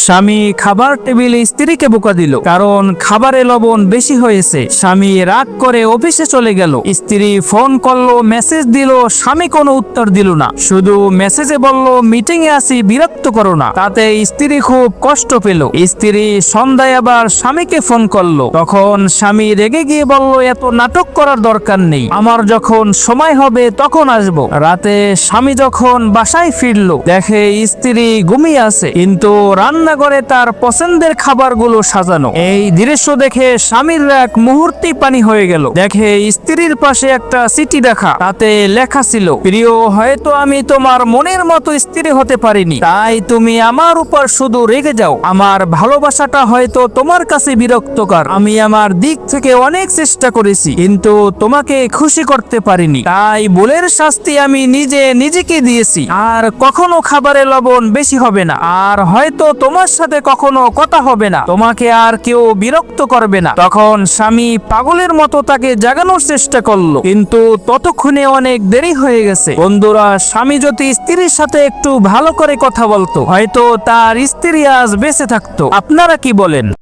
স্বামী খাবার টেবিলে স্ত্রীকে বোকা দিল, কারণ খাবারে লবণ বেশি হয়েছে। স্বামী রাগ করে অফিসে চলে গেল। স্ত্রী ফোন করল, মেসেজ দিল, স্বামী কোনো উত্তর দিল না। শুধু মেসেজে বলল মিটিং এ আসি, বিরক্ত করো না। তাতে স্ত্রী খুব কষ্ট পেল। স্ত্রী সন্ধ্যায় আবার স্বামীকে ফোন করল। তখন স্বামী রেগে গিয়ে বলল, এত নাটক করার দরকার নেই। আমার যখন সময় হবে, তখন আসব। রাতে স্বামী যখন বাসায় ফিরলো, দেখে স্ত্রী ঘুমিয়ে আছে। কিন্তু রান্নাঘরে তার পছন্দের খাবারগুলো সাজানো। এই দৃশ্য দেখে স্বামীর এক মুহূর্তেই পানি হয়ে গেল। দেখে স্ত্রীর পাশে একটা চিঠি দেখা, তাতে লেখা ছিল, প্রিয়, হয়তো আমি তোমার মনের মতো স্ত্রী হতে পারিনি। তাই তুমি আমার উপর শুধু রেগে যাও। আমার ভালোবাসাটা হয়তো তোমার কাছে বিরক্তকর। আমি আমার দিক থেকে অনেক চেষ্টা করেছি, কিন্তু তোমাকে খুশি করতে পারিনি। তাই ভুলের শাস্তি আমি নিজে নিজেকে দিয়েছি। আর কখনো খাবারে লবণ বেশি হবে না। আর হয়তো তোমার সাথে কখনো কথা হবে না। তোমাকে আর কেউ বিরক্ত করবে না। তখন স্বামী পাগলের মতো তাকে জাগানোর চেষ্টা করল। কিন্তু ততক্ষণে অনেক দেরি হয়ে গেছে। বন্ধুরা, স্বামী যদি স্ত্রীর সাথে একটু ভালো করে কথা বলতো, হয়তো তার স্ত্রী আজ বেঁচে থাকতো। আপনারা কি বলেন?